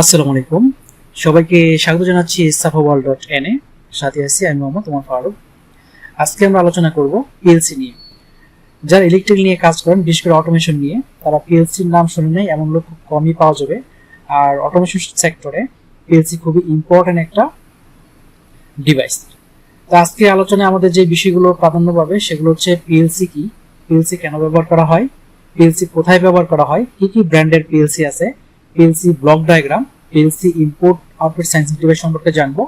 আসসালামু আলাইকুম। সবাইকে স্বাগত জানাচ্ছি Safa world dot N A. সাথে আছি আমি মোহাম্মদ তোমার ফারুক। আজকে আমরা আলোচনা করব পিএলসি নিয়ে। যারা ইলেকট্রিক নিয়ে কাজ করেন, বিশেষ করে অটোমেশন নিয়ে, তারা পিএলসির নাম শুনে নেয়, এমন লোক খুব কমই পাওয়া যাবে। আর অটোমেশন সেক্টরে পিএলসি খুবই ইম্পর্ট্যান্ট একটা ডিভাইস তো আজকে আলোচনায় আমাদের যে বিষয়গুলো প্রাধান্য পাবে, সেগুলো হচ্ছে পিএলসি কি? পিএলসি কেন ব্যবহার করা হয়? পিএলসি কোথায় ব্যবহার করা হয়? কি কি ব্র্যান্ডের পিএলসি আছে? PLC block diagram PLC input output sensing device সম্পর্কে জানব,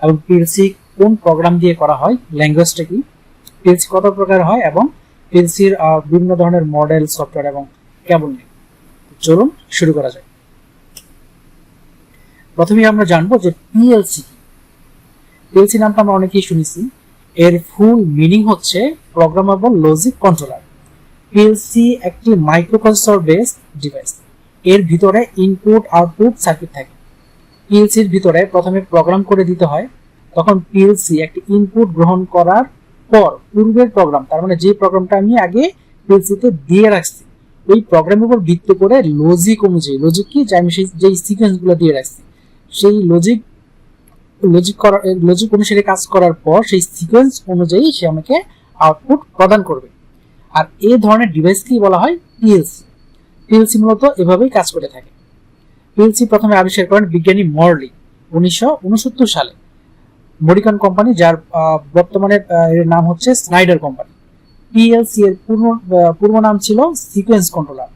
এবং পিএলসি কোন প্রোগ্রাম দিয়ে করা হয় ল্যাঙ্গুয়েজটা কি পিএলসি কত প্রকার হয়, এবং পিএলসির বিভিন্ন ধরনের মডেল সফটওয়্যার এবং নেই। চলুন শুরু করা যায় প্রথমে আমরা জানব যে পিএলসি কি। পিএলসি নামটা আমরা অনেকেই শুনেছি। এর ফুল মিনিং হচ্ছে প্রোগ্রামেবল লজিক কন্ট্রোলার পিএলসি একটি মাইক্রোপ্রসেসর বেসড ডিভাইস এর ভিতরে ইনপুট আউটপুট সার্কিট থাকে। পিএলসির ভিতরে প্রথমে প্রোগ্রাম করে দিতে হয়, তখন পিএলসি একটি ইনপুট গ্রহণ করার পর পূর্বের প্রোগ্রাম তার মানে যে প্রোগ্রামটা আমি আগে পিএলসিতে দিয়ে রাখছি ওই প্রোগ্রামের উপর ভিত্তি করে লজিক অনুযায়ী লজিক কি? যে আমি সেই, যেই সিকোয়েন্সগুলো দিয়ে রাখছি, সেই লজিক লজিক করার লজিক অনুসারে কাজ করার পর সেই সিকোয়েন্স অনুযায়ী সে আমাকে আউটপুট প্রদান করবে। আর এই ধরনের ডিভাইসকেই বলা হয়? পিএলসি পিএলসি মূলত এভাবেই কাজ করে থাকে। পিএলসি প্রথমে আবিষ্কার করেন বিজ্ঞানী মর্লি, উনিশশো সালে। মরিকন কোম্পানি যার বর্তমানে এর নাম হচ্ছে স্নাইডার কোম্পানি পিএলসি এর পূর্ণ পূর্ব নাম ছিল সিকোয়েন্স কন্ট্রোলার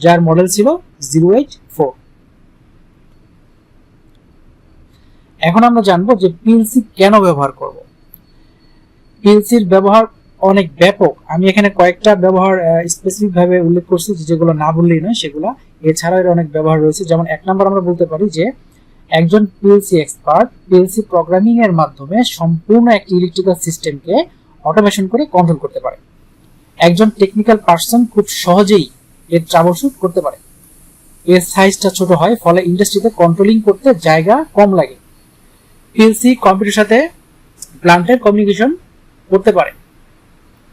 যার মডেল ছিল জিরো এইট ফোর এখন আমরা জানব যে পিএলসি কেন ব্যবহার করব। পিএলসির ব্যবহার অনেক ব্যাপক। আমি এখানে কয়েকটা ব্যবহার স্পেসিফিক ভাবে উল্লেখ করছি যেগুলো না বললেই নয়, সেগুলো এছাড়াও এর অনেক ব্যবহার রয়েছে। যেমন এক নম্বর আমরা বলতে পারি যে, একজন পিএলসি এক্সপার্ট পিএলসি প্রোগ্রামিং এর মাধ্যমে সম্পূর্ণ একটি ইলেকট্রিক্যাল সিস্টেমকে অটোমেশন করে কন্ট্রোল করতে পারে। একজন টেকনিক্যাল পার্সন খুব সহজেই এর ট্রাবলশুট করতে পারে। এর সাইজটা ছোট হয়, ফলে ইন্ডাস্ট্রিতে কন্ট্রোলিং করতে জায়গা কম লাগে। পিএলসি কম্পিউটার সাথে প্লান্টের কমিউনিকেশন করতে পারে।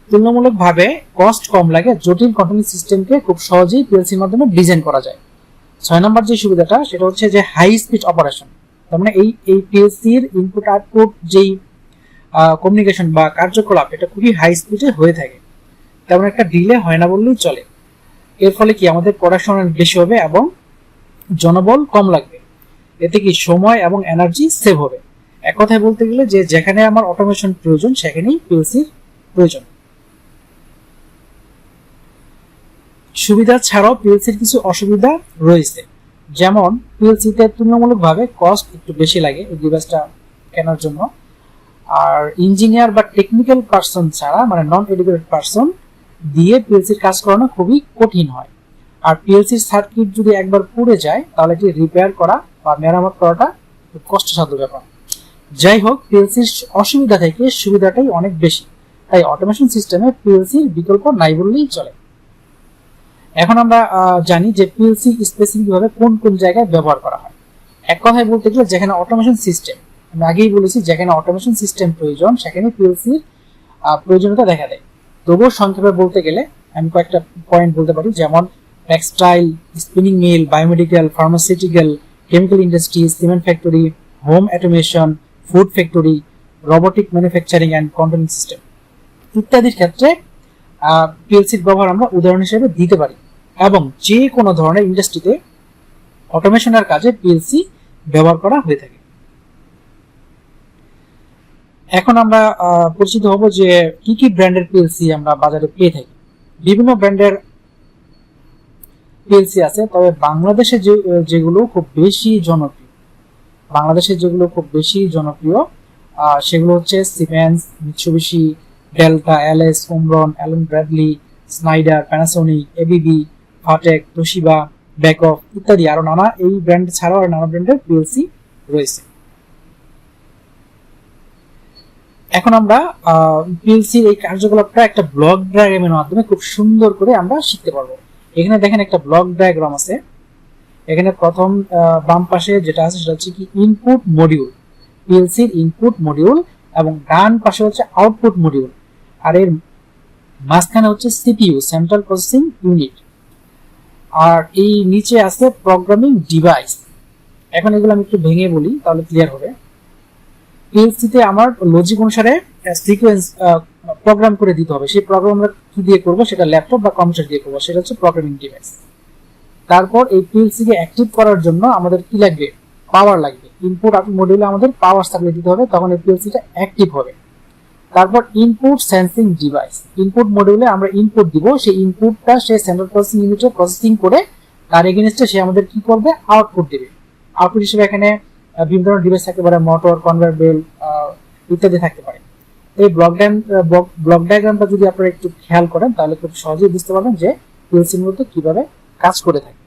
তুলনামূলকভাবে কস্ট কম লাগে, জটিল কন্ট্রোলিং সিস্টেমকে খুব সহজেই পিএলসির মাধ্যমে ডিজাইন করা যায়। ছয় নম্বর যে সুবিধাটা, সেটা হচ্ছে যে হাই স্পিড অপারেশন তার মানে এই এই পিএলসির ইনপুট আউটপুট যেই কমিউনিকেশন বা কার্যকলাপ, এটা খুবই হাই স্পিডে হয়ে থাকে। তেমন একটা ডিলে হয় না বললেই চলে। এর ফলে কি আমাদের পড়াশোনা বেশি হবে এবং জনবল কম লাগবে। এতে কি সময় এবং এনার্জি সেভ হবে? এক কথায় বলতে গেলে যে যেখানে আমার অটোমেশন প্রয়োজন, সেখানেই পিএলসির প্রয়োজন। সুবিধা ছাড়াও পিএলসির কিছু অসুবিধা রয়েছে। যেমন, পিএলসিতে তুলনামূলকভাবে কস্ট একটু বেশি লাগে এই ডিভাইসটা কেনার জন্য। আর ইঞ্জিনিয়ার বা টেকনিক্যাল পার্সন ছাড়া মানে নন এডুকেটেড পার্সন দিয়ে পিএলসির কাজ করানো খুবই কঠিন হয়। আর পিএলসির সার্কিট যদি একবার পুড়ে যায়, তাহলে এটি রিপেয়ার করা বা মেরামত করাটা কষ্টসাধ্য ব্যাপার। যাই হোক, পিএলসির অসুবিধা থেকে সুবিধাটাই অনেক বেশি। তাই অটোমেশন সিস্টেমে পিএলসির বিকল্প নাই বললেই চলে। এখন আমরা জানি যে পিএলসি স্পেসিফিক ভাবে কোন কোন জায়গায় ব্যবহার করা হয়। এক কথায় বলতে গেলে যেখানে অটোমেশন সিস্টেম আমি আগেই বলেছি যেখানে অটোমেশন সিস্টেম প্রয়োজন, সেখানে পিএলসির প্রয়োজনীয়তা দেখা দেয়। তবুও সংক্ষেপে বলতে গেলে, আমি কয়েকটা পয়েন্ট বলতে পারি, যেমন textile spinning mill biomedical pharmaceutical chemical industry cement factory home automation food factory robotic manufacturing and controlling system ইত্যাদির ক্ষেত্রে পিএলসির ব্যবহার আমরা উদাহরণ হিসেবে দিতে পারি। এবং যে কোনো ধরনের ইন্ডাস্ট্রিতে অটোমেশনের কাজে পিএলসি ব্যবহার করা হয়ে থাকে। এখন আমরা পরিচিত হব যে কি কি ব্র্যান্ডের পিএলসি আমরা বাজারে পেয়ে থাকি। বিভিন্ন ব্র্যান্ডের পিএলসি আছে, তবে বাংলাদেশে যে, যেগুলো খুব বেশি জনপ্রিয়, বাংলাদেশে যেগুলো খুব বেশি জনপ্রিয় সেগুলো হচ্ছে Siemens Mitsubishi Delta LS Omron Allen Bradley Schneider Panasonic ABB Fatek Toshiba Beckhoff ইত্যাদি। আরও নানা এই ব্র্যান্ড ছাড়াও আরও নানা ব্র্যান্ডের পিএলসি রয়েছে। এখন আমরা পিএলসির এই কার্যকলাপটা একটা ব্লক ডায়াগ্রামের মাধ্যমে খুব সুন্দর করে আমরা শিখতে পারব। এখানে দেখেন একটা ব্লক ডায়াগ্রাম আছে। এখানে প্রথম বাম পাশে যেটা আছে সেটা হচ্ছে কি ইনপুট মডিউল পিএলসির ইনপুট মডিউল এবং ডান পাশে হচ্ছে আউটপুট মডিউল আর এর মাঝখানে হচ্ছে সিপিইউ সেন্ট্রাল প্রসেসিং ইউনিট আর এই নিচে আছে প্রোগ্রামিং ডিভাইস এখন এগুলো আমি একটু ভেঙে বলি, তাহলে ক্লিয়ার হবে। পিএলসিতে আমার লজিক অনুসারে সিকোয়েন্স প্রোগ্রাম করে দিতে হবে। সেই প্রোগ্রাম আমরা কি দিয়ে করব? সেটা ল্যাপটপ বা কম্পিউটার দিয়ে করব। সেটা হচ্ছে প্রোগ্রামিং ডিভাইস তারপর এই পিএলসি কে অ্যাক্টিভ করার জন্য আমাদের কি লাগবে? পাওয়ার লাগবে। ইনপুট মডিউলে আমাদের পাওয়ার সাপ্লাই দিতে হবে। তখন এই পিএলসিটা অ্যাক্টিভ হবে। তারপর ইনপুট সেন্সিং ডিভাইস ইনপুট মডিউলে আমরা ইনপুট দিব, সেই ইনপুটটা সে সেন্ট্রাল প্রসেসিং ইউনিটে প্রসেসিং করে তার এগেনস্টে সে আমাদের কি করবে? আউটপুট দেবে। আউটপুট হিসেবে এখানে বিভিন্ন ধরনের ডিভাইস থাকতে পারে মোটর কনভার বেল ইত্যাদি থাকতে পারে। এই ব্লক ডায়াম ব্লক ডায়াগ্রামটা যদি আপনারা একটু খেয়াল করেন, তাহলে খুব সহজেই বুঝতে পারবেন যে পিএলসির মধ্যে কীভাবে কাজ করে থাকে।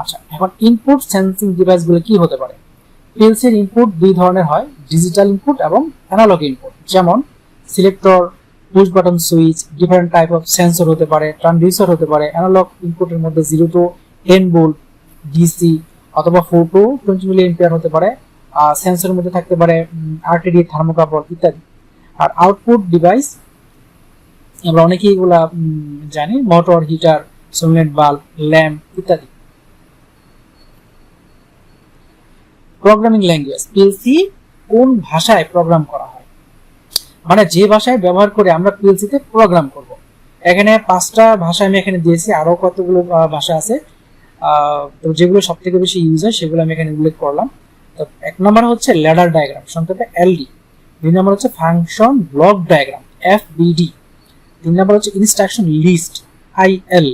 আচ্ছা এখন ইনপুট সেন্সিং ডিভাইসগুলো কি হতে পারে? পিএলসির ইনপুট দুই ধরনের হয় ডিজিটাল ইনপুট এবং অ্যানালগ ইনপুট যেমন selector push button switch different type of sensor হতে পারে ট্রান্সডিউসার হতে পারে অ্যানালগ ইনপুটের মধ্যে zero to ten volt DC অথবা four to twenty milliampere হতে পারে আর সেন্সরের মধ্যে থাকতে পারে আরটিডি থার্মোকাপল ইত্যাদি। আর আউটপুট ডিভাইস আমরা অনেকেই এগুলা জানি মোটর হিটার সোলেট বাল্ব ল্যাম্প ইত্যাদি। প্রোগ্রামিং ল্যাঙ্গুয়েজ পিএলসি কোন ভাষায় প্রোগ্রাম করা হয়? মানে যে ভাষায় ব্যবহার করে আমরা পিএলসি তে প্রোগ্রাম করব। এখানে পাঁচটা ভাষা আমি এখানে দিয়েছি আরও কতগুলো ভাষা আছে। তো যেগুলো সব থেকে বেশি ইউজ হয়, সেগুলো আমি এখানে উল্লেখ করলাম। তো এক নম্বর হচ্ছে ল্যাডার ডায়াগ্রাম সংক্ষেপে এলডি দুই নম্বর হচ্ছে function block diagram F BD তিন নম্বর হচ্ছে ইনস্ট্রাকশন লিস্ট আইএল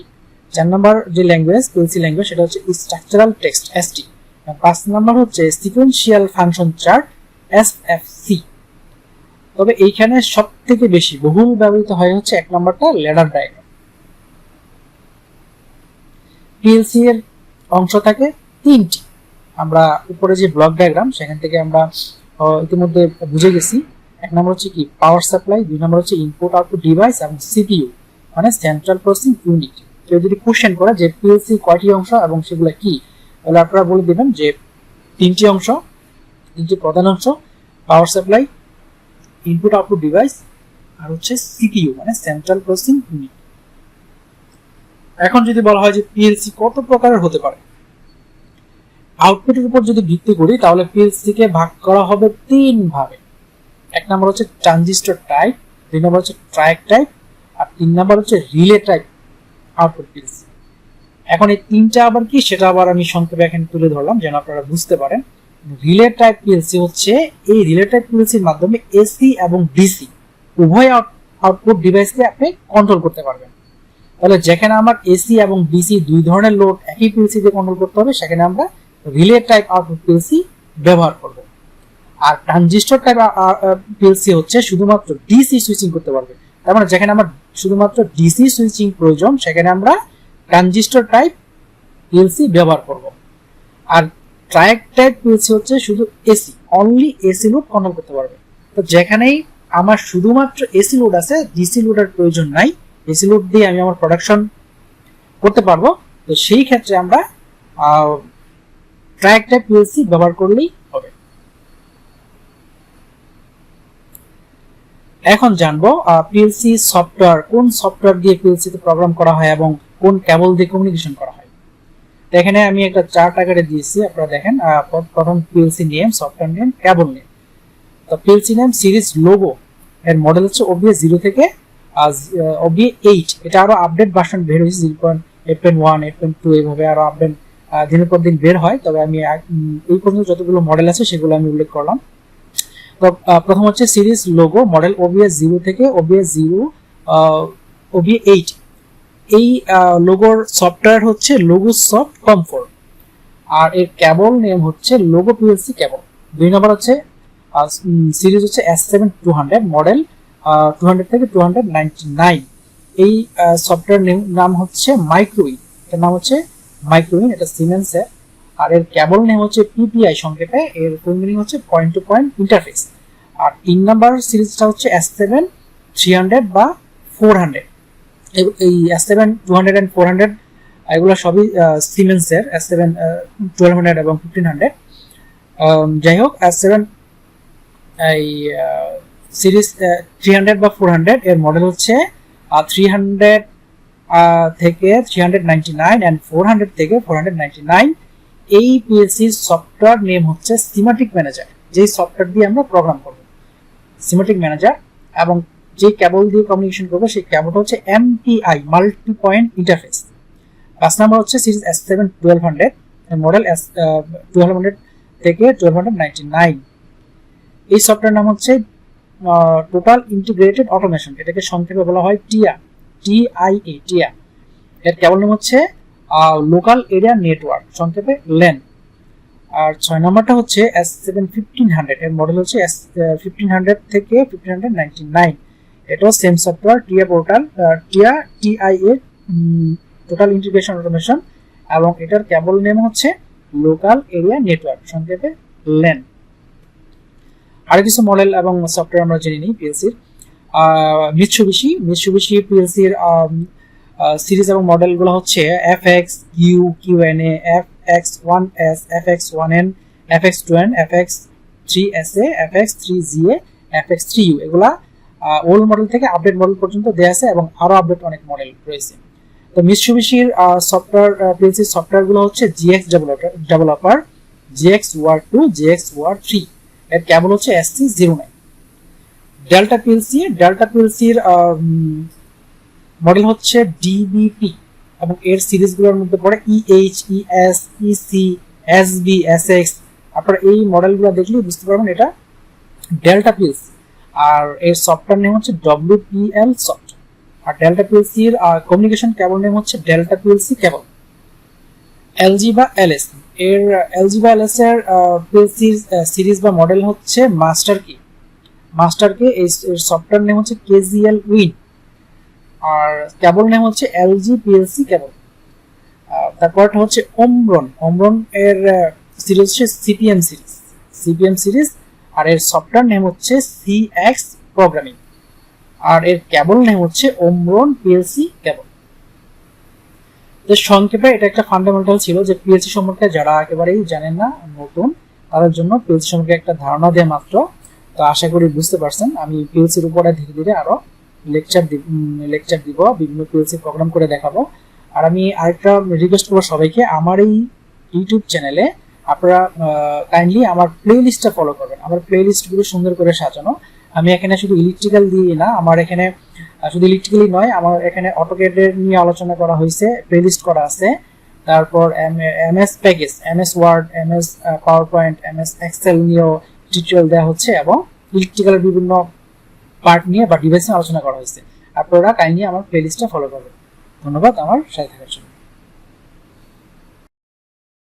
চার নম্বর যে ল্যাঙ্গুয়েজ পিএলসি ল্যাঙ্গুয়েজ সেটা হচ্ছে স্ট্রাকচারাল টেক্সট এসটি পাঁচ নাম্বার হচ্ছে সিকোয়েন্সিয়াল ফাংশন চার্ট এসএফসি তবে এইখানে সব থেকে বেশি বহুল ব্যবহৃত হয় হচ্ছে এক নম্বরটা ল্যাডার ডায়াগ্রাম পিএলসি এর অংশ থাকে তিনটি। আমরা উপরে যে ব্লক ডায়াগ্রাম সেখান থেকে আমরা ইতিমধ্যে বুঝে গেছি। এক নম্বর হচ্ছে কি? পাওয়ার সাপ্লাই দুই নম্বর হচ্ছে ইনপুট আউটপুট ডিভাইস এবং সিপিইউ মানে সেন্ট্রাল প্রসেসিং ইউনিট কেউ যদি কোশ্চেন করে যে পিএলসি কয়টি অংশ এবং সেগুলো কি? তাহলে আপনারা বলে দেবেন যে তিনটি অংশ, তিনটি প্রধান অংশ power supply input output device আর হচ্ছে সিপিইউ মানে সেন্ট্রাল প্রসেসিং ইউনিট এখন যদি বলা হয় যে পিএলসি কত প্রকারের হতে পারে? আউটপুটের উপর যদি ভিত্তি করি, তাহলে পিএলসি কে ভাগ করা হবে তিন ভাবে এক নম্বর হচ্ছে ট্রানজিস্টর টাইপ দুই নম্বর হচ্ছে ট্রাক টাইপ আর তিন নম্বর হচ্ছে রিলে টাইপ আউটপুট পিএলসি এখন এই তিনটা আবার কি, সেটা আবার আমি সংক্ষেপে এখানে তুলে ধরলাম, যেন আপনারা বুঝতে পারেন। রিলে টাইপ পিএলসি হচ্ছে, এই রিলে টাইপ পিএলসির মাধ্যমে এসি এবং ডিসি উভয় আউটপুট ডিভাইসকে আপনি কন্ট্রোল করতে পারবেন। তাহলে যেখানে আমার এসি এবং ডিসি দুই ধরনের লোড একই পিএলসি দিয়ে কন্ট্রোল করতে হবে, সেখানে আমরা রিলে টাইপ আউটপুট পিএলসি ব্যবহার করব। আর ট্রানজিস্টর টাইপ পিএলসি হচ্ছে শুধুমাত্র ডিসি সুইচিং করতে পারবে। তার মানে যেখানে আমার শুধুমাত্র ডিসি সুইচিং প্রয়োজন, সেখানে আমরা ট্রানজিস্টর টাইপ পিএলসি ব্যবহার করব। আর ট্রায়াক টাইপ পিএলসি হচ্ছে শুধু AC only AC load control করতে পারবে। তো যেখানেই আমার শুধুমাত্র এসি লোড আছে ডিসি লোডের প্রয়োজন নাই। এসি লোড দিয়ে আমি আমার প্রোডাকশন করতে পারব। তো সেই ক্ষেত্রে আমরা ট্রায়াক টাইপ পিএলসি ব্যবহার করলেই হবে। এখন জানব পিএলসি সফটওয়্যার কোন সফটওয়্যার দিয়ে পিএলসি তে প্রোগ্রাম করা হয় এবং কোন কেবল দিয়ে কমিউনিকেশন করা হয়। তো এখানে আমি একটা চার্ট আকারে দিয়েছি, আপনারা দেখেন প্রথম PLC name software name cable name তো পিএলসি নেম সিরিজ লোগো এর মডেল হচ্ছে ওবিএ জিরো থেকে ওবিএ এইট এটা আরও আপডেট ভার্সন বের হয়েছে zero point eight point one eight point two এইভাবে আরও আপডেট দিনের পর দিন বের হয়। তবে আমি এই পর্যন্ত যতগুলো মডেল আছে, সেগুলো আমি উল্লেখ করলাম। তো প্রথম হচ্ছে series Logo model OBS zero থেকে ওবিএস জিরো ওবিএ এইট এই লোগোর সফটওয়্যার হচ্ছে লোগো সফট কমফোর্ট আর এর কেবল নেম হচ্ছে লোগো পিএলসি কেবল দুই নম্বর হচ্ছে সিরিজ হচ্ছে S seven two hundred model two hundred থেকে টু হান্ড্রেড নাইনটি নাইন এই সফটওয়্যার নাম হচ্ছে মাইক্রোইন এর নাম হচ্ছে মাইক্রোইন এটা সিমেন্সের আর এর কেবল নেম হচ্ছে পিপিআই সংক্ষেপে, এর ফুল হচ্ছে পয়েন্ট টু পয়েন্ট ইন্টারফেস আর তিন নাম্বার সিরিজটা হচ্ছে এস সেভেন থ্রি হান্ড্রেড বা ফোর হান্ড্রেড এই S seven two hundred and four hundred এগুলো সবই সিমেন্সের এস সেভেন টুয়েলভ হান্ড্রেড এবং ফিফটিন হান্ড্রেড যাই হোক এস সেভেন এই সিরিজ থ্রি হান্ড্রেড বা ফোর হান্ড্রেড এর মডেল হচ্ছে থ্রি হান্ড্রেড থেকে three hundred ninety nine and four hundred থেকে ফোর হান্ড্রেড নাইনটি নাইন এই পিএলসির সফটওয়্যার নেম হচ্ছে সিমাটিক ম্যানেজার যেই সফটওয়্যার দিয়ে আমরা প্রোগ্রাম করব। সিমাটিক ম্যানেজার এবং যে ক্যাবল দিয়ে কমিউনিকেশন করব, সেই ক্যাবলটা হচ্ছে এমটিআই মাল্টি পয়েন্ট ইন্টারফেস পাঁচ নাম্বার হচ্ছে series S seven twelve hundred model S twelve hundred থেকে টুয়েলভ হান্ড্রেড নাইনটি নাইন এই সফটওয়্যার নাম হচ্ছে টোটাল ইন্টিগ্রেটেড অটোমেশন এটাকে সংক্ষেপে বলা হয় টিয়া টিআইএ টিয়া এর কেবল নাম হচ্ছে লোকাল এরিয়া নেটওয়ার্ক সংক্ষেপে লেন আর ছয় নম্বরটা হচ্ছে এস সেভেন ফিফটিন হান্ড্রেড এর মডেল হচ্ছে এস ফিফটিন হান্ড্রেড থেকে ফিফটিন হান্ড্রেড নাইনটি নাইন এটাও same software TIA Portal TIA TIA total integration automation এবং এটার কেবল নেম হচ্ছে লোকাল এরিয়া নেটওয়ার্ক সংক্ষেপে লেন আর কিছু মডেল এবং সফটওয়্যার আমরা জেনে নিই পিএলসির মিৎসুবিশি মিৎসুবিশি পিএলসির সিরিজ এবং মডেলগুলো হচ্ছে F X Q Q N A F X one S F X one N F X two N F X three S A F X three G A F X three U এগুলা old model থেকে update model পর্যন্ত দেওয়া আছে এবং আরও update অনেক model রয়েছে। তো মিৎসুবিশির সফটওয়্যার পিএলসির সফটওয়্যারগুলো হচ্ছে GX developer developer GX war two GX war three এর কেবল হচ্ছে S C zero nine delta PLC delta পিএলসির model হচ্ছে ডিবিপি এবং এর সিরিজগুলোর মধ্যে পড়ে EH ES EC SB Essex আপনারা এই মডেলগুলো দেখলেই বুঝতে পারবেন এটা ডেল্টা পিএলসি আর এর সফটওয়্যার নেম হচ্ছে ডব্লিউপিএল সফট আর ডেল্টা পিএলসির কমিউনিকেশন কেবল নেম হচ্ছে ডেল্টা পিএলসি কেবল এলজি বা এলএস এর এলজি বা এলএস এর পিএলসি সিরিজ বা মডেল হচ্ছে মাস্টার কি মাস্টার কে এর সফটওয়্যার নেম হচ্ছে কেজিএল উইন আর কেবল নেম হচ্ছে এলজি পিএলসি কেবল তারপরটা হচ্ছে ওমরন ওমরন এর সিরিজ হচ্ছে সিপিএম সিরিজ সিপিএম সিরিজ আর এর সফটওয়্যার নেম হচ্ছে সিএক্স প্রোগ্রামিং আর এর কেবল নেম হচ্ছে ওমরন পিএলসি কেবল তো সংক্ষেপে এটা একটা ফান্ডামেন্টাল ছিল যে পিএলসি সম্পর্কে যারা একেবারেই জানেন না, নতুন, তাদের জন্য পিএলসি সম্পর্কে একটা ধারণা দেয় মাত্র। তো আশা করি বুঝতে পারছেন, আমি পিএলসির উপরে ধীরে ধীরে আরও লেকচার লেকচার দিব, বিভিন্ন পিএলসি প্রোগ্রাম করে দেখাবো। আর আমি আরেকটা রিকোয়েস্ট করব সবাইকে, আমার এই ইউটিউব চ্যানেলে আপনারা কাইন্ডলি আমার প্লে লিস্টটা ফলো করবেন। আমার প্লে লিস্টগুলো সুন্দর করে সাজানো। আমি এখানে শুধু ইলেকট্রিক্যাল দিয়ে না, আমার এখানে শুধু ইলেকট্রিক্যালি নয়, আমার এখানে অটোকেডের নিয়ে আলোচনা করা হয়েছে প্লে লিস্ট করা আছে। তারপর M S package M S Word M S PowerPoint M S Excel নিয়েও টিউটোরিয়াল দেওয়া হচ্ছে এবং ইলেকট্রিক্যালের বিভিন্ন পার্ট নিয়ে বা ডিভাইস নিয়ে আলোচনা করা হয়েছে। আপনারা কাইন্ডলি আমার প্লে লিস্টটা ফলো করবেন। ধন্যবাদ আমার সাথে থাকার জন্য।